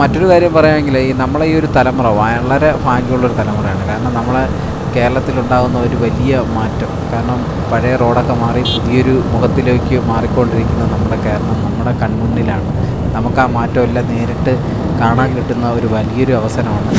മറ്റൊരു കാര്യം പറയുകയാണെങ്കിൽ ഈ നമ്മളെ ഈ ഒരു തലമുറ വളരെ ഭാഗ്യമുള്ളൊരു തലമുറയാണ്. കാരണം നമ്മളെ കേരളത്തിലുണ്ടാകുന്ന ഒരു വലിയ മാറ്റം. കാരണം പഴയ റോഡൊക്കെ മാറി പുതിയൊരു മുഖത്തിലേക്ക് മാറിക്കൊണ്ടിരിക്കുന്ന നമ്മുടെ കേരളം നമ്മുടെ കൺമുന്നിലാണ്. നമുക്ക് ആ മാറ്റമെല്ലാം നേരിട്ട് കാണാൻ കിട്ടുന്ന ഒരു വലിയൊരു അവസരമാണ്.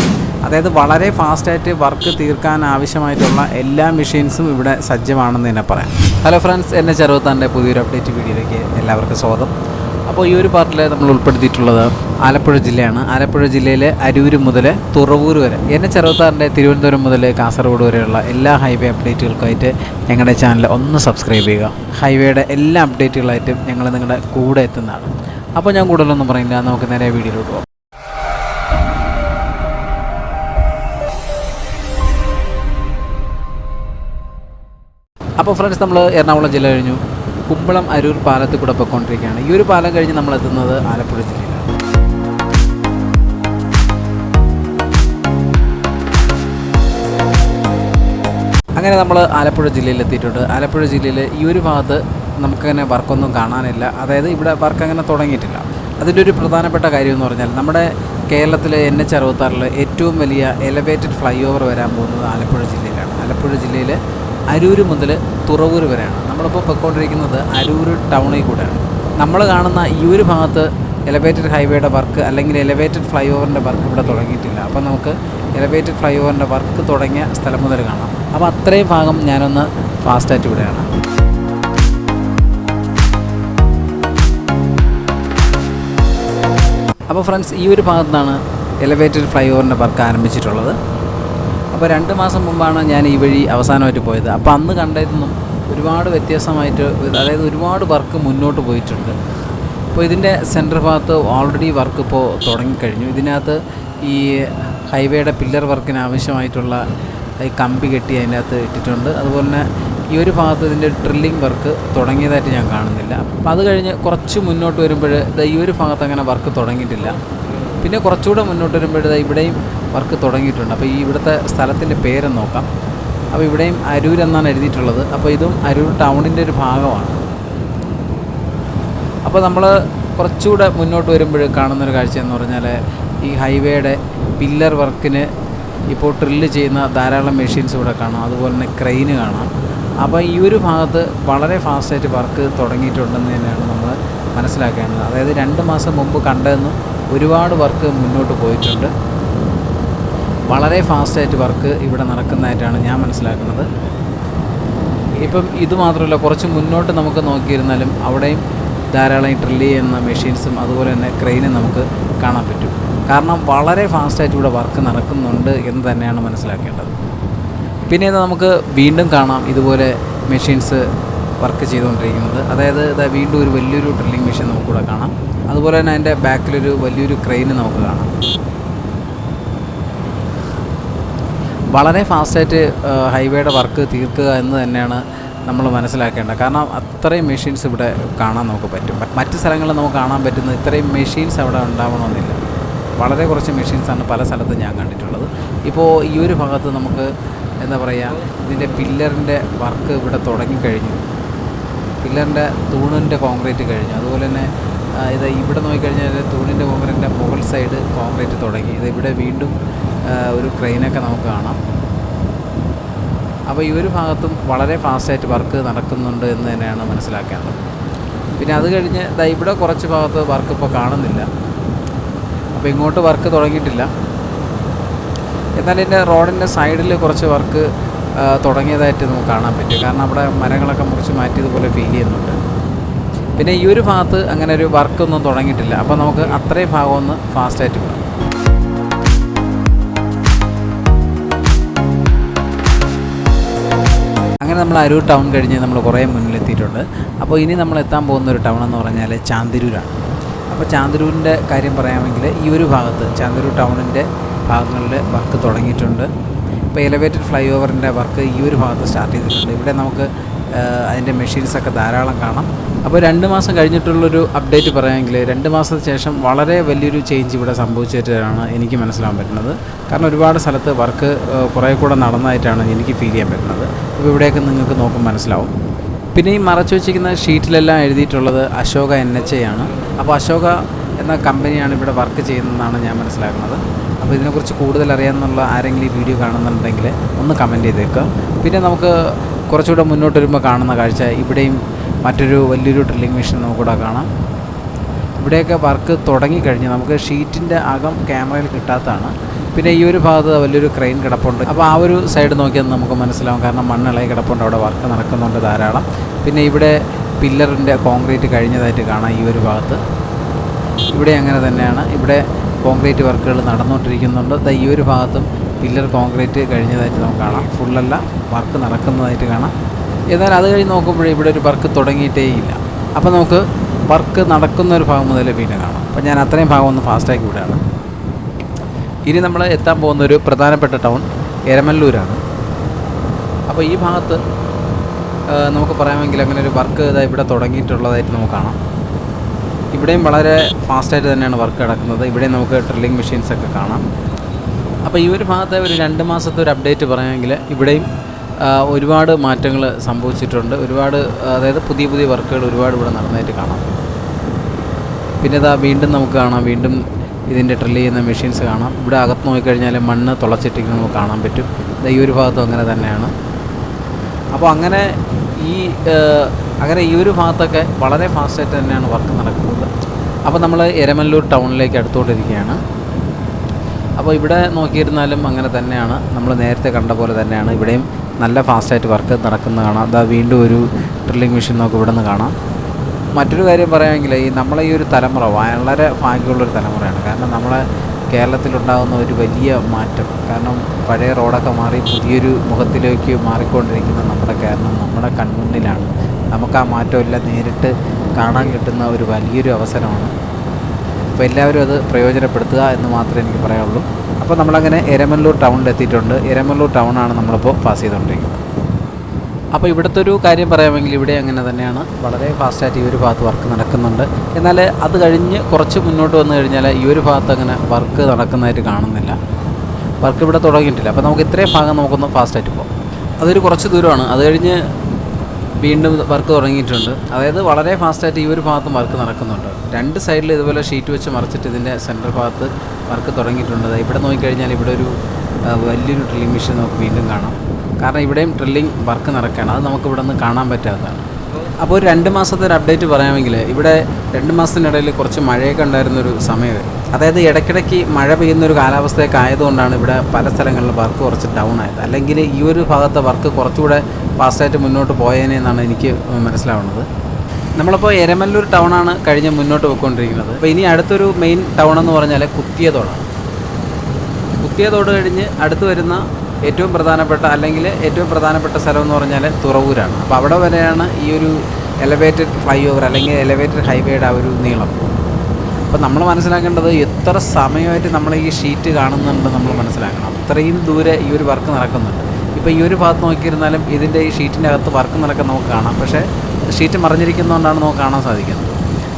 അതായത് വളരെ ഫാസ്റ്റായിട്ട് വർക്ക് തീർക്കാൻ ആവശ്യമായിട്ടുള്ള എല്ലാ മെഷീൻസും ഇവിടെ സജ്ജമാണെന്ന് തന്നെ പറയാം. ഹലോ ഫ്രണ്ട്സ് എന്നെ ചെറുത്താന്റെ പുതിയൊരു അപ്ഡേറ്റ് വീഡിയോയിലേക്ക് എല്ലാവർക്കും സ്വാഗതം. അപ്പോൾ ഈ ഒരു പാർട്ടിൽ നമ്മൾ ഉൾപ്പെടുത്തിയിട്ടുള്ളത് ആലപ്പുഴ ജില്ലയാണ്. ആലപ്പുഴ ജില്ലയിലെ അരൂര് മുതൽ തുറവൂർ വരെ എന്നെ ചെറുത്താറിന്റെ തിരുവനന്തപുരം മുതൽ കാസർഗോഡ് വരെയുള്ള എല്ലാ ഹൈവേ അപ്ഡേറ്റുകൾക്കായിട്ട് ഞങ്ങളുടെ ചാനൽ ഒന്ന് സബ്സ്ക്രൈബ് ചെയ്യുക. ഹൈവേയുടെ എല്ലാ അപ്ഡേറ്റുകളായിട്ടും ഞങ്ങൾ നിങ്ങളുടെ കൂടെ എത്തുന്നതാണ്. അപ്പോൾ ഞാൻ കൂടുതലൊന്നും പറയില്ല നമുക്ക് നേരെ വീഡിയോയിലോട്ട് പോകാം. അപ്പോൾ ഫ്രണ്ട്സ് നമ്മൾ എറണാകുളം ജില്ല കഴിഞ്ഞു. കുമ്പളം അരൂർ പാലത്തിൽ കൂടെ പോയിക്കൊണ്ടിരിക്കുകയാണ്. ഈ ഒരു പാലം കഴിഞ്ഞ് നമ്മൾ എത്തുന്നത് ആലപ്പുഴ ജില്ലയിലാണ്. അങ്ങനെ നമ്മൾ ആലപ്പുഴ ജില്ലയിൽ എത്തിയിട്ടുണ്ട്. ആലപ്പുഴ ജില്ലയിൽ ഈ ഒരു ഭാഗത്ത് നമുക്കങ്ങനെ വർക്കൊന്നും കാണാനില്ല. അതായത് ഇവിടെ വർക്ക് അങ്ങനെ തുടങ്ങിയിട്ടില്ല. അതിന്റെ ഒരു പ്രധാനപ്പെട്ട കാര്യം എന്ന് പറഞ്ഞാൽ നമ്മുടെ കേരളത്തിലെ എൻ എച്ച് അറുപത്താറിൽ ഏറ്റവും വലിയ എലവേറ്റഡ് ഫ്ലൈ ഓവർ വരാൻ പോകുന്നത് ആലപ്പുഴ ജില്ലയിലാണ്. ആലപ്പുഴ ജില്ലയിൽ അരൂർ മുതൽ തുറവൂർ വരെയാണ്. നമ്മളിപ്പോൾ പൊയ്ക്കൊണ്ടിരിക്കുന്നത് അരൂർ ടൗണിൽ കൂടെയാണ്. നമ്മൾ കാണുന്ന ഈ ഒരു ഭാഗത്ത് എലവേറ്റഡ് ഹൈവേയുടെ വർക്ക് അല്ലെങ്കിൽ എലവേറ്റഡ് ഫ്ലൈ ഓവറിന്റെ വർക്ക് ഇവിടെ തുടങ്ങിയിട്ടില്ല. അപ്പോൾ നമുക്ക് എലവേറ്റഡ് ഫ്ലൈ ഓവറിന്റെ വർക്ക് തുടങ്ങിയ സ്ഥലം മുതൽ കാണാം. അപ്പോൾ അത്രയും ഭാഗം ഞാനൊന്ന് ഫാസ്റ്റായിട്ട് ഇവിടെയാണ്. അപ്പോൾ ഫ്രണ്ട്സ് ഈ ഒരു ഭാഗത്താണ് എലവേറ്റഡ് ഫ്ലൈ ഓവറിന്റെ വർക്ക് ആരംഭിച്ചിട്ടുള്ളത്. അപ്പോൾ രണ്ട് മാസം മുമ്പാണ് ഞാൻ ഈ വഴി അവസാനമായിട്ട് പോയത്. അപ്പോൾ അന്ന് കണ്ടതിൽ ഒരുപാട് വ്യത്യാസമായിട്ട് അതായത് ഒരുപാട് വർക്ക് മുന്നോട്ട് പോയിട്ടുണ്ട്. അപ്പോൾ ഇതിന്റെ സെന്റർ ഭാഗത്ത് ഓൾറെഡി വർക്ക് ഇപ്പോൾ തുടങ്ങിക്കഴിഞ്ഞു ഇതിനകത്ത് ഈ ഹൈവേയുടെ പില്ലർ വർക്കിന് ആവശ്യമായിട്ടുള്ള ഈ കമ്പി കെട്ടി അതിനകത്ത് ഇട്ടിട്ടുണ്ട്. അതുപോലെ തന്നെ ഈ ഒരു ഭാഗത്ത് ഇതിന്റെ ഡ്രില്ലിംഗ് വർക്ക് തുടങ്ങിയതായിട്ട് ഞാൻ കാണുന്നില്ല. അപ്പോൾ അത് കഴിഞ്ഞ് കുറച്ച് മുന്നോട്ട് വരുമ്പോൾ ഈ ഒരു ഭാഗത്ത് അങ്ങനെ വർക്ക് തുടങ്ങിയിട്ടില്ല. പിന്നെ കുറച്ചുകൂടെ മുന്നോട്ട് വരുമ്പോൾ ഇവിടെയും വർക്ക് തുടങ്ങിയിട്ടുണ്ട്. അപ്പോൾ ഈ ഇവിടുത്തെ സ്ഥലത്തിന്റെ പേര് നോക്കാം. അപ്പോൾ ഇവിടെയും അരൂർ എന്നാണ് എഴുതിയിട്ടുള്ളത്. അപ്പോൾ ഇതും അരൂർ ടൗണിന്റെ ഒരു ഭാഗമാണ്. അപ്പോൾ നമ്മൾ കുറച്ചുകൂടെ മുന്നോട്ട് വരുമ്പോൾ കാണുന്നൊരു കാഴ്ച എന്ന് പറഞ്ഞാൽ ഈ ഹൈവേയുടെ പില്ലർ വർക്കിന് ഇപ്പോൾ ഡ്രില്ല് ചെയ്യുന്ന ധാരാളം മെഷീൻസ് ഇവിടെ കാണാം. അതുപോലെ തന്നെ ക്രെയിന് കാണാം. അപ്പോൾ ഈ ഒരു ഭാഗത്ത് വളരെ ഫാസ്റ്റായിട്ട് വർക്ക് തുടങ്ങിയിട്ടുണ്ടെന്ന് തന്നെയാണ് നമ്മൾ മനസ്സിലാക്കേണ്ടത്. അതായത് രണ്ട് മാസം മുമ്പ് കണ്ടതെന്നും ഒരുപാട് വർക്ക് മുന്നോട്ട് പോയിട്ടുണ്ട്. വളരെ ഫാസ്റ്റായിട്ട് വർക്ക് ഇവിടെ നടക്കുന്നതായിട്ടാണ് ഞാൻ മനസ്സിലാക്കുന്നത്. ഇപ്പം ഇത് മാത്രമല്ല കുറച്ച് മുന്നോട്ട് നമുക്ക് നോക്കിയിരുന്നാലും അവിടെയും ധാരാളം ഡ്രില്ല് ചെയ്യുന്ന മെഷീൻസും അതുപോലെ തന്നെ ക്രെയിനും നമുക്ക് കാണാൻ പറ്റും. കാരണം വളരെ ഫാസ്റ്റായിട്ട് ഇവിടെ വർക്ക് നടക്കുന്നുണ്ട് എന്ന് തന്നെയാണ് മനസ്സിലാക്കേണ്ടത്. പിന്നെ നമുക്ക് വീണ്ടും കാണാം. ഇതുപോലെ മെഷീൻസ് വർക്ക് ചെയ്തുകൊണ്ടിരിക്കുന്നത്. അതായത് ഇതാ വീണ്ടും ഒരു വലിയൊരു ഡ്രില്ലിംഗ് മെഷീൻ നമുക്കിവിടെ കാണാം. അതുപോലെ തന്നെ അതിന്റെ ബാക്കിലൊരു വലിയൊരു ക്രെയിന് നമുക്ക് കാണാം. വളരെ ഫാസ്റ്റായിട്ട് ഹൈവേയുടെ വർക്ക് തീർക്കുക എന്ന് തന്നെയാണ് നമ്മൾ മനസ്സിലാക്കേണ്ടത്. കാരണം അത്രയും മെഷീൻസ് ഇവിടെ കാണാൻ നമുക്ക് പറ്റും. മറ്റ് സ്ഥലങ്ങളിൽ നമുക്ക് കാണാൻ പറ്റുന്ന ഇത്രയും മെഷീൻസ് അവിടെ ഉണ്ടാവണമെന്നില്ല. വളരെ കുറച്ച് മെഷീൻസാണ് പല സ്ഥലത്തും ഞാൻ കണ്ടിട്ടുള്ളത്. ഇപ്പോൾ ഈ ഒരു ഭാഗത്ത് നമുക്ക് എന്താ പറയുക ഇതിന്റെ പില്ലറിന്റെ വർക്ക് ഇവിടെ തുടങ്ങിക്കഴിഞ്ഞു. പില്ലറിന്റെ തൂണിന്റെ കോൺക്രീറ്റ് കഴിഞ്ഞു. അതുപോലെ തന്നെ ഇത് ഇവിടെ നോക്കിക്കഴിഞ്ഞാൽ തൂണിന്റെ കോൺക്രീറ്റിന്റെ മുകൾ സൈഡ് കോൺക്രീറ്റ് തുടങ്ങി. ഇത് ഇവിടെ വീണ്ടും ഒരു ക്രെയിനൊക്കെ നമുക്ക് കാണാം. അപ്പോൾ ഈ ഒരു ഭാഗത്തും വളരെ ഫാസ്റ്റായിട്ട് വർക്ക് നടക്കുന്നുണ്ട് എന്ന് തന്നെയാണ് മനസ്സിലാക്കേണ്ടത്. പിന്നെ അത് കഴിഞ്ഞ് ഇതാ ഇവിടെ കുറച്ച് ഭാഗത്ത് വർക്ക് ഇപ്പോൾ കാണുന്നില്ല. അപ്പോൾ ഇങ്ങോട്ട് വർക്ക് തുടങ്ങിയിട്ടില്ല. എന്നാൽ എന്റെ റോഡിന്റെ സൈഡിൽ കുറച്ച് വർക്ക് തുടങ്ങിയതായിട്ട് നമുക്ക് കാണാൻ പറ്റും. കാരണം അവിടെ മരങ്ങളൊക്കെ മുറിച്ച് മാറ്റിയതുപോലെ ഫീൽ ചെയ്യുന്നുണ്ട്. പിന്നെ ഈ ഒരു ഭാഗത്ത് അങ്ങനെ ഒരു വർക്കൊന്നും തുടങ്ങിയിട്ടില്ല. അപ്പോൾ നമുക്ക് അത്രയും ഭാഗം ഒന്ന് ഫാസ്റ്റായിട്ട് പോകാം അങ്ങനെ നമ്മൾ അരൂർ ടൗൺ കഴിഞ്ഞ് നമ്മൾ കുറേ മുന്നിലെത്തിയിട്ടുണ്ട്. അപ്പോൾ ഇനി നമ്മൾ എത്താൻ പോകുന്ന ഒരു ടൗൺ എന്ന് പറഞ്ഞാൽ ചാന്തിരൂരാണ് അപ്പോൾ ചാന്തിരൂരിന്റെ കാര്യം പറയാമെങ്കിൽ ഈ ഒരു ഭാഗത്ത് ചാന്തിരൂർ ടൗണിന്റെ ഭാഗങ്ങളിൽ വർക്ക് തുടങ്ങിയിട്ടുണ്ട്. ഇപ്പോൾ എലവേറ്റഡ് ഫ്ലൈ ഓവറിന്റെ വർക്ക് ഈ ഒരു ഭാഗത്ത് സ്റ്റാർട്ട് ചെയ്തിട്ടുണ്ട്. ഇവിടെ നമുക്ക് അതിന്റെ മെഷീൻസൊക്കെ ധാരാളം കാണാം. അപ്പോൾ രണ്ട് മാസം കഴിഞ്ഞിട്ടുള്ളൊരു അപ്ഡേറ്റ് പറയാമെങ്കിൽ രണ്ട് മാസത്തിന് ശേഷം വളരെ വലിയൊരു ചേഞ്ച് ഇവിടെ സംഭവിച്ചിട്ടാണ് എനിക്ക് മനസ്സിലാക്കാൻ പറ്റുന്നത്. കാരണം ഒരുപാട് സ്ഥലത്ത് വർക്ക് കുറേ കൂടെ നടന്നതായിട്ടാണ് എനിക്ക് ഫീൽ ചെയ്യാൻ പറ്റുന്നത്. അപ്പോൾ ഇവിടെയൊക്കെ നിങ്ങൾക്ക് നോക്കും മനസ്സിലാവും. പിന്നെ ഈ മറച്ചു വെച്ചിരിക്കുന്ന ഷീറ്റിലെല്ലാം എഴുതിയിട്ടുള്ളത് അശോക എൻ എച്ച് ആണ്. അപ്പോൾ അശോക എന്ന കമ്പനിയാണ് ഇവിടെ വർക്ക് ചെയ്യുന്നതെന്നാണ് ഞാൻ മനസ്സിലാക്കുന്നത്. അപ്പോൾ ഇതിനെക്കുറിച്ച് കൂടുതൽ അറിയാമെന്നുള്ള ആരെങ്കിലും ഈ വീഡിയോ കാണുന്നുണ്ടെങ്കിൽ ഒന്ന് കമന്റ് ചെയ്തേക്കുക പിന്നെ നമുക്ക് കുറച്ചുകൂടെ മുന്നോട്ട് വരുമ്പോൾ കാണുന്ന കാഴ്ച ഇവിടെയും മറ്റൊരു വലിയൊരു ഡ്രില്ലിംഗ് മെഷീൻ നമുക്കിവിടെ കാണാം. ഇവിടെയൊക്കെ വർക്ക് തുടങ്ങിക്കഴിഞ്ഞ് നമുക്ക് ഷീറ്റിന്റെ അകം ക്യാമറയിൽ കിട്ടാത്തതാണ്. പിന്നെ ഈ ഒരു ഭാഗത്ത് വലിയൊരു ക്രെയിൻ കിടപ്പുണ്ട്. അപ്പോൾ ആ ഒരു സൈഡ് നോക്കിയാൽ നമുക്ക് മനസ്സിലാവും. കാരണം മണ്ണിളകി കിടപ്പുണ്ട്. അവിടെ വർക്ക് നടക്കുന്നുണ്ട് ധാരാളം. പിന്നെ ഇവിടെ പില്ലറിന്റെ കോൺക്രീറ്റ് കഴിഞ്ഞതായിട്ട് കാണാം ഈ ഒരു ഭാഗത്ത്. ഇവിടെ അങ്ങനെ തന്നെയാണ്. ഇവിടെ കോൺക്രീറ്റ് വർക്കുകൾ നടന്നുകൊണ്ടിരിക്കുന്നുണ്ട്. ദാ ഈ ഒരു ഭാഗത്തും പില്ലർ കോൺക്രീറ്റ് കഴിഞ്ഞതായിട്ട് നമുക്ക് കാണാം. ഫുള്ളല്ല വർക്ക് നടക്കുന്നതായിട്ട് കാണാം. എന്നാൽ അത് കഴിഞ്ഞ് നോക്കുമ്പോൾ ഇവിടെ ഒരു വർക്ക് തുടങ്ങിയിട്ടേ ഇല്ല. അപ്പോൾ നമുക്ക് വർക്ക് നടക്കുന്ന ഒരു ഭാഗം മുതൽ പിന്നെ കാണാം. അപ്പോൾ ഞാൻ അത്രയും ഭാഗം ഒന്ന് ഫാസ്റ്റാക്കി വിടുകയാണ്. ഇനി നമ്മൾ എത്താൻ പോകുന്ന ഒരു പ്രധാനപ്പെട്ട ടൗൺ എരമല്ലൂരാണ്. അപ്പോൾ ഈ ഭാഗത്ത് നമുക്ക് പറയാമെങ്കിൽ അങ്ങനെ ഒരു വർക്ക് ഇതാ ഇവിടെ തുടങ്ങിയിട്ടുള്ളതായിട്ട് നമുക്ക് കാണാം. ഇവിടെയും വളരെ ഫാസ്റ്റായിട്ട് തന്നെയാണ് വർക്ക് നടക്കുന്നത് ഇവിടെയും നമുക്ക് ഡ്രില്ലിംഗ് മെഷീൻസൊക്കെ കാണാം. അപ്പോൾ ഈ ഒരു ഭാഗത്തെ ഒരു രണ്ട് മാസത്തെ ഒരു അപ്ഡേറ്റ് പറയുമെങ്കിൽ ഇവിടെയും ഒരുപാട് മാറ്റങ്ങൾ സംഭവിച്ചിട്ടുണ്ട്. ഒരുപാട് അതായത് പുതിയ പുതിയ വർക്കുകൾ ഒരുപാട് ഇവിടെ നടന്നതായിട്ട് കാണാം. പിന്നെ ഇതാ വീണ്ടും നമുക്ക് കാണാം. വീണ്ടും ഇതിന്റെ ഡ്രില്ല് ചെയ്യുന്ന മെഷീൻസ് കാണാം. ഇവിടെ അകത്ത് നോക്കിക്കഴിഞ്ഞാൽ മണ്ണ് തുളച്ചിട്ടിരിക്കുന്നത് നമുക്ക് കാണാൻ പറ്റും. ഈ ഒരു ഭാഗത്തും അങ്ങനെ തന്നെയാണ്. അപ്പോൾ അങ്ങനെ ഈ അങ്ങനെ ഈ ഒരു ഭാഗത്തൊക്കെ വളരെ ഫാസ്റ്റായിട്ട് തന്നെയാണ് വർക്ക് നടക്കുന്നത്. അപ്പോൾ നമ്മൾ എരമല്ലൂർ ടൗണിലേക്ക് അടുത്തുകൊണ്ടിരിക്കുകയാണ് അപ്പോൾ ഇവിടെ നോക്കിയിരുന്നാലും അങ്ങനെ തന്നെയാണ്. നമ്മൾ നേരത്തെ കണ്ട പോലെ തന്നെയാണ്. ഇവിടെയും നല്ല ഫാസ്റ്റായിട്ട് വർക്ക് നടക്കുന്നത് കാണാം. അതാ വീണ്ടും ഒരു ഡ്രില്ലിംഗ് മെഷീൻ നമുക്ക് ഇവിടെ നിന്ന് കാണാം. മറ്റൊരു കാര്യം പറയുമെങ്കിൽ ഈ നമ്മളെ ഈ ഒരു തലമുറ വളരെ ഭാഗ്യമുള്ളൊരു തലമുറയാണ്. കാരണം നമ്മളെ കേരളത്തിലുണ്ടാകുന്ന ഒരു വലിയ മാറ്റം. കാരണം പഴയ റോഡൊക്കെ മാറി പുതിയൊരു മുഖത്തിലേക്ക് മാറിക്കൊണ്ടിരിക്കുന്ന നമ്മുടെ കേരളം നമ്മുടെ കൺമുന്നിലാണ്. നമുക്ക് ആ മാറ്റമെല്ലാം നേരിട്ട് കാണാൻ കിട്ടുന്ന ഒരു വലിയൊരു അവസരമാണ്. അപ്പോൾ എല്ലാവരും അത് പ്രയോജനപ്പെടുത്തുക എന്ന് മാത്രമേ എനിക്ക് പറയാനുള്ളൂ. അപ്പോൾ നമ്മളങ്ങനെ എരമല്ലൂർ ടൗണിൽ എത്തിയിട്ടുണ്ട് എരമല്ലൂർ ടൗണാണ് നമ്മളിപ്പോൾ പാസ് ചെയ്തുകൊണ്ടിരിക്കുന്നത്. അപ്പോൾ ഇവിടുത്തെ ഒരു കാര്യം പറയാമെങ്കിൽ ഇവിടെ അങ്ങനെ തന്നെയാണ്. വളരെ ഫാസ്റ്റായിട്ട് ഈ ഒരു ഭാഗത്ത് വർക്ക് നടക്കുന്നുണ്ട്. എന്നാൽ അത് കഴിഞ്ഞ് കുറച്ച് മുന്നോട്ട് വന്നു കഴിഞ്ഞാൽ ഈ ഒരു ഭാഗത്ത് അങ്ങനെ വർക്ക് നടക്കുന്നതായിട്ട് കാണുന്നില്ല. വർക്ക് ഇവിടെ തുടങ്ങിയിട്ടില്ല. അപ്പോൾ നമുക്ക് ഇത്രയും ഭാഗം നമുക്കൊന്ന് ഫാസ്റ്റായിട്ട് പോകാം അതൊരു കുറച്ച് ദൂരമാണ്. അത് കഴിഞ്ഞ് വീണ്ടും വർക്ക് തുടങ്ങിയിട്ടുണ്ട്. അതായത് വളരെ ഫാസ്റ്റായിട്ട് ഈ ഒരു ഭാഗത്തും വർക്ക് നടക്കുന്നുണ്ട്. രണ്ട് സൈഡിൽ ഇതുപോലെ ഷീറ്റ് വെച്ച് മറിച്ചിട്ട് ഇതിന്റെ സെന്റർ ഭാഗത്ത് വർക്ക് തുടങ്ങിയിട്ടുണ്ട്. ഇവിടെ നോക്കിക്കഴിഞ്ഞാൽ ഇവിടെ ഒരു വലിയൊരു ഡ്രില്ലിംഗ് മെഷീൻ നമുക്ക് വീണ്ടും കാണാം. കാരണം ഇവിടെയും ഡ്രില്ലിംഗ് വർക്ക് നടക്കുകയാണ്. അത് നമുക്ക് ഇവിടെ നിന്ന് കാണാൻ പറ്റാത്തതാണ്. അപ്പോൾ ഒരു രണ്ട് മാസത്തെ ഒരു അപ്ഡേറ്റ് പറയാമെങ്കിൽ ഇവിടെ രണ്ട് മാസത്തിനിടയിൽ കുറച്ച് മഴയൊക്കെ ഉണ്ടായിരുന്നൊരു സമയം. അതായത് ഇടയ്ക്കിടയ്ക്ക് മഴ പെയ്യുന്ന ഒരു കാലാവസ്ഥയൊക്കെ ആയതുകൊണ്ടാണ് ഇവിടെ പല സ്ഥലങ്ങളിലും വർക്ക് കുറച്ച് ഡൗൺ ആയത്. അല്ലെങ്കിൽ ഈ ഒരു ഭാഗത്തെ വർക്ക് കുറച്ചുകൂടെ ഫാസ്റ്റായിട്ട് മുന്നോട്ട് പോയേനെ എന്നാണ് എനിക്ക് മനസ്സിലാവുന്നത്. നമ്മളിപ്പോൾ എരമല്ലൂർ ടൗണാണ് കഴിഞ്ഞ് മുന്നോട്ട് പോയിക്കൊണ്ടിരിക്കുന്നത്. അപ്പോൾ ഇനി അടുത്തൊരു മെയിൻ ടൗൺ എന്ന് പറഞ്ഞാൽ കുത്തിയതോടാണ്. കുത്തിയതോട് കഴിഞ്ഞ് അടുത്ത് വരുന്ന ഏറ്റവും പ്രധാനപ്പെട്ട അല്ലെങ്കിൽ ഏറ്റവും പ്രധാനപ്പെട്ട സ്ഥലം എന്ന് പറഞ്ഞാൽ തുറവൂരാണ്. അപ്പോൾ അവിടെ വരെയാണ് ഈ ഒരു എലവേറ്റഡ് ഫ്ലൈ ഓവർ അല്ലെങ്കിൽ എലവേറ്റഡ് ഹൈവേയുടെ ആ ഒരു നീളം. അപ്പോൾ നമ്മൾ മനസ്സിലാക്കേണ്ടത് എത്ര സമയമായിട്ട് നമ്മൾ ഈ ഷീറ്റ് കാണുന്നുണ്ട് നമ്മൾ മനസ്സിലാക്കണം. അത്രയും ദൂരെ ഈ ഒരു വർക്ക് നടക്കുന്നുണ്ട്. ഇപ്പോൾ ഈ ഒരു ഭാഗത്ത് നോക്കിയിരുന്നാലും ഇതിന്റെ ഈ ഷീറ്റിന്റെ അകത്ത് വർക്ക് നടക്കാൻ നമുക്ക് കാണാം. പക്ഷേ ഷീറ്റ് മറിഞ്ഞിരിക്കുന്നതുകൊണ്ടാണ് നമുക്ക് കാണാൻ സാധിക്കുന്നത്.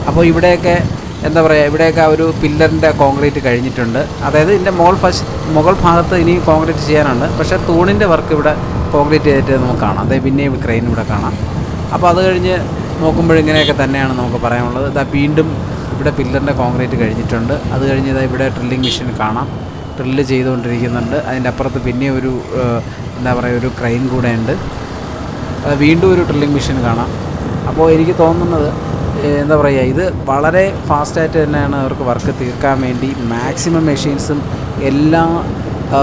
അപ്പോൾ ഇവിടെയൊക്കെ എന്താ പറയുക ഇവിടെയൊക്കെ ഒരു പില്ലറിന്റെ കോൺക്രീറ്റ് കഴിഞ്ഞിട്ടുണ്ട്. അതായത് ഇതിന്റെ മോൾ ഫസ്റ്റ് മുകൾ ഭാഗത്ത് ഇനി കോൺക്രീറ്റ് ചെയ്യാനുണ്ട്. പക്ഷേ തൂണിന്റെ വർക്ക് ഇവിടെ കോൺക്രീറ്റ് ചെയ്തിട്ട് നമുക്ക് കാണാം. അതായത് പിന്നെയും ക്രെയിൻ ഇവിടെ കാണാം. അപ്പോൾ അത് കഴിഞ്ഞ് നോക്കുമ്പോൾ ഇങ്ങനെയൊക്കെ തന്നെയാണ് നമുക്ക് പറയാനുള്ളത്. ഇതാ വീണ്ടും ഇവിടെ പില്ലറിന്റെ കോൺക്രീറ്റ് കഴിഞ്ഞിട്ടുണ്ട്. അത് കഴിഞ്ഞ് ഇതാ ഇവിടെ ഡ്രില്ലിംഗ് മെഷീൻ കാണാം. ഡ്രില്ല് ചെയ്തുകൊണ്ടിരിക്കുന്നുണ്ട്. അതിന്റെ അപ്പുറത്ത് പിന്നെ ഒരു എന്താ പറയുക ഒരു ക്രെയിൻ കൂടെ ഉണ്ട്. വീണ്ടും ഒരു ഡ്രില്ലിംഗ് മെഷീൻ കാണാം. അപ്പോൾ എനിക്ക് തോന്നുന്നത് എന്താ പറയുക ഇത് വളരെ ഫാസ്റ്റായിട്ട് തന്നെയാണ് അവർക്ക് വർക്ക് തീർക്കാൻ വേണ്ടി മാക്സിമം മെഷീൻസും എല്ലാ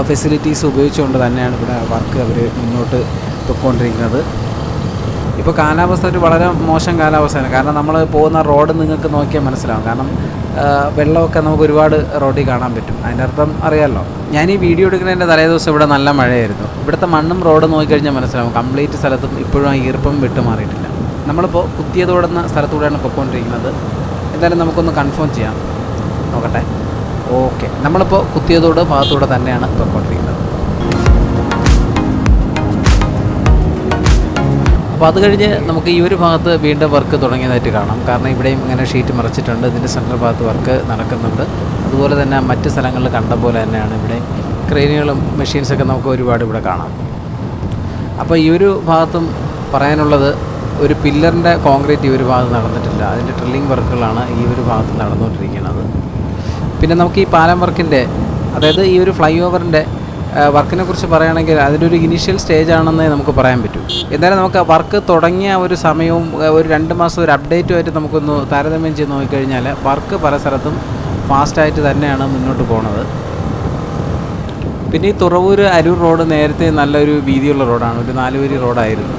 ഫെസിലിറ്റീസും ഉപയോഗിച്ചുകൊണ്ട് തന്നെയാണ് ഇവിടെ വർക്ക് അവർ മുന്നോട്ട് പൊയ്ക്കൊണ്ടിരിക്കുന്നത്. ഇപ്പോൾ കാലാവസ്ഥ ഒരു വളരെ മോശം കാലാവസ്ഥയാണ്. കാരണം നമ്മൾ പോകുന്ന റോഡ് നിങ്ങൾക്ക് നോക്കിയാൽ മനസ്സിലാവും. കാരണം വെള്ളമൊക്കെ നമുക്ക് ഒരുപാട് റോഡിൽ കാണാൻ പറ്റും. അതിന്റെ അർത്ഥം അറിയാമല്ലോ ഞാൻ ഈ വീഡിയോ എടുക്കുന്നതിന്റെ തലേ ദിവസം ഇവിടെ നല്ല മഴയായിരുന്നു. ഇവിടുത്തെ മണ്ണും റോഡും നോക്കിക്കഴിഞ്ഞാൽ മനസ്സിലാവും. കംപ്ലീറ്റ് സ്ഥലത്തും ഇപ്പോഴും ആ ഈർപ്പം വിട്ടു മാറിയിട്ടില്ല നമ്മളിപ്പോൾ കുത്തിയതോടുന്ന സ്ഥലത്തൂടെയാണ് പൊയ്ക്കൊണ്ടിരിക്കുന്നത് എന്തായാലും നമുക്കൊന്ന് കൺഫേം ചെയ്യാം. നോക്കട്ടെ. ഓക്കെ നമ്മളിപ്പോൾ കുത്തിയതോട് ഭാഗത്തൂടെ തന്നെയാണ് പൊയ്ക്കൊണ്ടിരിക്കുന്നത് അപ്പോൾ അത് കഴിഞ്ഞ് നമുക്ക് ഈ ഒരു ഭാഗത്ത് വീണ്ടും വർക്ക് തുടങ്ങിയതായിട്ട് കാണാം. കാരണം ഇവിടെയും ഇങ്ങനെ ഷീറ്റ് മറച്ചിട്ടുണ്ട്. ഇതിന്റെ സെൻട്രൽ ഭാഗത്ത് വർക്ക് നടക്കുന്നുണ്ട്. അതുപോലെ തന്നെ മറ്റ് സ്ഥലങ്ങളിൽ കണ്ട പോലെ തന്നെയാണ് ഇവിടെ ക്രെയിനുകളും മെഷീൻസൊക്കെ നമുക്ക് ഒരുപാട് ഇവിടെ കാണാം. അപ്പോൾ ഈ ഒരു ഭാഗത്തും പറയാനുള്ളത് ഒരു പില്ലറിന്റെ കോൺക്രീറ്റ് ഈ ഒരു ഭാഗത്ത് നടന്നിട്ടില്ല. അതിന്റെ ഡ്രില്ലിംഗ് വർക്കുകളാണ് ഈ ഒരു ഭാഗത്ത് നടന്നുകൊണ്ടിരിക്കുന്നത്. പിന്നെ നമുക്ക് ഈ പാലം വർക്കിന്റെ അതായത് ഈ ഒരു ഫ്ലൈ ഓവറിന്റെ വർക്കിനെ കുറിച്ച് പറയുകയാണെങ്കിൽ അതിന്റെ ഒരു ഇനീഷ്യൽ സ്റ്റേജ് ആണെന്നേ നമുക്ക് പറയാൻ പറ്റൂ. എന്തായാലും നമുക്ക് വർക്ക് തുടങ്ങിയ ഒരു സമയവും ഒരു രണ്ട് മാസം ഒരു അപ്ഡേറ്റുമായിട്ട് നമുക്കൊന്ന് താരതമ്യം ചെയ്ത് നോക്കിക്കഴിഞ്ഞാൽ വർക്ക് പല സ്ഥലത്തും ഫാസ്റ്റായിട്ട് തന്നെയാണ് മുന്നോട്ട് പോണത്. പിന്നെ ഈ തുറവൂർ അരൂർ റോഡ് നേരത്തെ നല്ലൊരു വീതിയുള്ള റോഡാണ്. ഒരു നാലുവരി റോഡായിരുന്നു.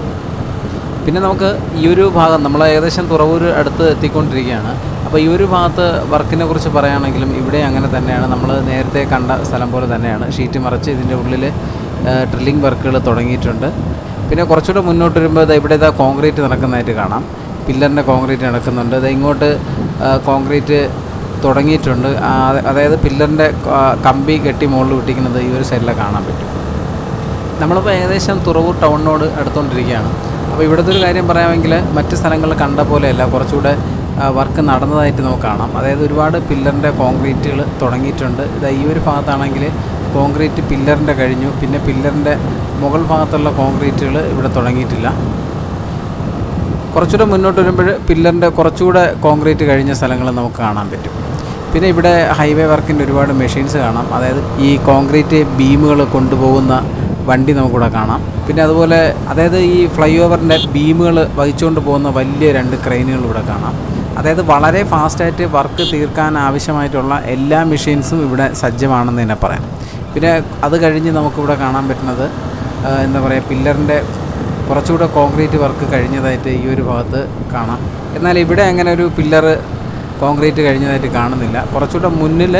പിന്നെ നമുക്ക് ഈ ഒരു ഭാഗം നമ്മൾ ഏകദേശം തുറവൂർ അടുത്ത് എത്തിക്കൊണ്ടിരിക്കുകയാണ്. അപ്പോൾ ഈ ഒരു ഭാഗത്ത് വർക്കിനെ കുറിച്ച് പറയുകയാണെങ്കിലും ഇവിടെ അങ്ങനെ തന്നെയാണ്. നമ്മൾ നേരത്തെ കണ്ട സ്ഥലം പോലെ തന്നെയാണ്. ഷീറ്റ് മറച്ച് ഇതിന്റെ ഉള്ളിൽ ഡ്രില്ലിംഗ് വർക്കുകൾ തുടങ്ങിയിട്ടുണ്ട്. പിന്നെ കുറച്ചുകൂടെ മുന്നോട്ട് വരുമ്പോൾ ഇത് ഇവിടെ ഇതാ കോൺക്രീറ്റ് നടക്കുന്നതായിട്ട് കാണാം. പില്ലറിന്റെ കോൺക്രീറ്റ് നടക്കുന്നുണ്ട്. ഇത് ഇങ്ങോട്ട് കോൺക്രീറ്റ് തുടങ്ങിയിട്ടുണ്ട്. അതായത് പില്ലറിന്റെ കമ്പി കെട്ടി മുകളിൽ വിട്ടിക്കുന്നത് ഈ ഒരു സൈഡിലെ കാണാൻ പറ്റും. നമ്മളിപ്പോൾ ഏകദേശം തുറവൂർ ടൗണിനോട് അടുത്തുകൊണ്ടിരിക്കുകയാണ്. അപ്പോൾ ഇവിടുത്തെ ഒരു കാര്യം പറയാമെങ്കിൽ മറ്റ് സ്ഥലങ്ങൾ കണ്ട പോലെയല്ല. കുറച്ചുകൂടെ വർക്ക് നടന്നതായിട്ട് നമുക്ക് കാണാം. അതായത് ഒരുപാട് പില്ലറിന്റെ കോൺക്രീറ്റുകൾ തുടങ്ങിയിട്ടുണ്ട്. ഇത് ഈ ഒരു ഭാഗത്താണെങ്കിൽ കോൺക്രീറ്റ് പില്ലറിന്റെ കഴിഞ്ഞു. പിന്നെ പില്ലറിന്റെ മുകൾ ഭാഗത്തുള്ള കോൺക്രീറ്റുകൾ ഇവിടെ തുടങ്ങിയിട്ടില്ല. കുറച്ചുകൂടെ മുന്നോട്ട് വരുമ്പോൾ പില്ലറിന്റെ കുറച്ചുകൂടെ കോൺക്രീറ്റ് കഴിഞ്ഞ സ്ഥലങ്ങൾ നമുക്ക് കാണാൻ പറ്റും. പിന്നെ ഇവിടെ ഹൈവേ വർക്കിന്റെ ഒരുപാട് മെഷീൻസ് കാണാം. അതായത് ഈ കോൺക്രീറ്റ് ബീമുകൾ കൊണ്ടുപോകുന്ന വണ്ടി നമുക്കിവിടെ കാണാം. പിന്നെ അതുപോലെ അതായത് ഈ ഫ്ലൈ ഓവറിന്റെ ബീമുകൾ വഹിച്ചുകൊണ്ട് പോകുന്ന വലിയ രണ്ട് ക്രെയിനുകൾ ഇവിടെ കാണാം. അതായത് വളരെ ഫാസ്റ്റായിട്ട് വർക്ക് തീർക്കാൻ ആവശ്യമായിട്ടുള്ള എല്ലാ മെഷീൻസും ഇവിടെ സജ്ജമാണെന്ന് തന്നെ പറയാം. പിന്നെ അത് കഴിഞ്ഞ് നമുക്കിവിടെ കാണാൻ പറ്റുന്നത് എന്താ പറയുക പില്ലറിന്റെ കുറച്ചുകൂടെ കോൺക്രീറ്റ് വർക്ക് കഴിഞ്ഞതായിട്ട് ഈ ഒരു ഭാഗത്ത് കാണാം. എന്നാൽ ഇവിടെ അങ്ങനെ ഒരു പില്ലറ് കോൺക്രീറ്റ് കഴിഞ്ഞതായിട്ട് കാണുന്നില്ല. കുറച്ചുകൂടെ മുന്നിൽ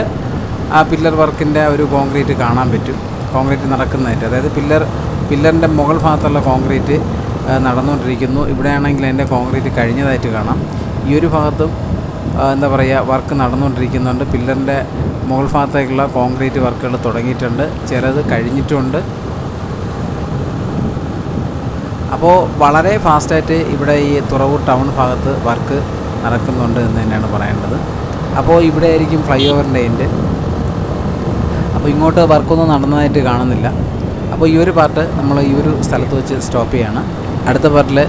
ആ പില്ലർ വർക്കിന്റെ ഒരു കോൺക്രീറ്റ് കാണാൻ പറ്റും. കോൺക്രീറ്റ് നടക്കുന്നതായിട്ട്. അതായത് പില്ലർ പില്ലറിന്റെ മുകൾ ഭാഗത്തുള്ള കോൺക്രീറ്റ് നടന്നുകൊണ്ടിരിക്കുന്നു. ഇവിടെയാണെങ്കിൽ അതിന്റെ കോൺക്രീറ്റ് കഴിഞ്ഞതായിട്ട് കാണാം. ഈ ഒരു ഭാഗത്തും എന്താ പറയുക വർക്ക് നടന്നുകൊണ്ടിരിക്കുന്നുണ്ട്. പില്ലറിന്റെ മുകൾ ഭാഗത്തേക്കുള്ള കോൺക്രീറ്റ് വർക്കുകൾ തുടങ്ങിയിട്ടുണ്ട്. ചിലത് കഴിഞ്ഞിട്ടുണ്ട്. അപ്പോൾ വളരെ ഫാസ്റ്റായിട്ട് ഇവിടെ ഈ തുറവൂർ ടൗൺ ഭാഗത്ത് വർക്ക് നടക്കുന്നുണ്ട് എന്ന് തന്നെയാണ് പറയേണ്ടത്. അപ്പോൾ ഇവിടെ ആയിരിക്കും ഫ്ലൈ ഓവറിന്റെ എൻഡ് അപ്പോൾ ഇങ്ങോട്ട് വർക്കൊന്നും നടന്നതായിട്ട് കാണുന്നില്ല. അപ്പോൾ ഈ ഒരു പാർട്ട് നമ്മൾ ഈ ഒരു സ്ഥലത്ത് വെച്ച് സ്റ്റോപ്പ് ചെയ്യാണ്. അടുത്ത പാർട്ടിൽ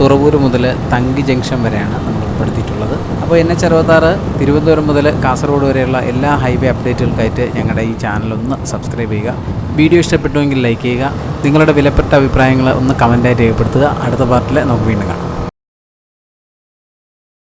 തുറവൂർ മുതൽ തങ്കി ജംഗ്ഷൻ വരെയാണ് നമ്മൾ ഉൾപ്പെടുത്തിയിട്ടുള്ളത്. അപ്പോൾ എൻ എച്ച് അറുപത്താറ് തിരുവനന്തപുരം മുതൽ കാസർഗോഡ് വരെയുള്ള എല്ലാ ഹൈവേ അപ്ഡേറ്റുകൾക്കായിട്ട് ഞങ്ങളുടെ ഈ ചാനൽ ഒന്ന് സബ്സ്ക്രൈബ് ചെയ്യുക. വീഡിയോ ഇഷ്ടപ്പെട്ടുവെങ്കിൽ ലൈക്ക് ചെയ്യുക. നിങ്ങളുടെ വിലപ്പെട്ട അഭിപ്രായങ്ങൾ ഒന്ന് കമന്റായിട്ട് രേഖപ്പെടുത്തുക. അടുത്ത പാർട്ടിൽ നമുക്ക് വീണ്ടും കാണാം.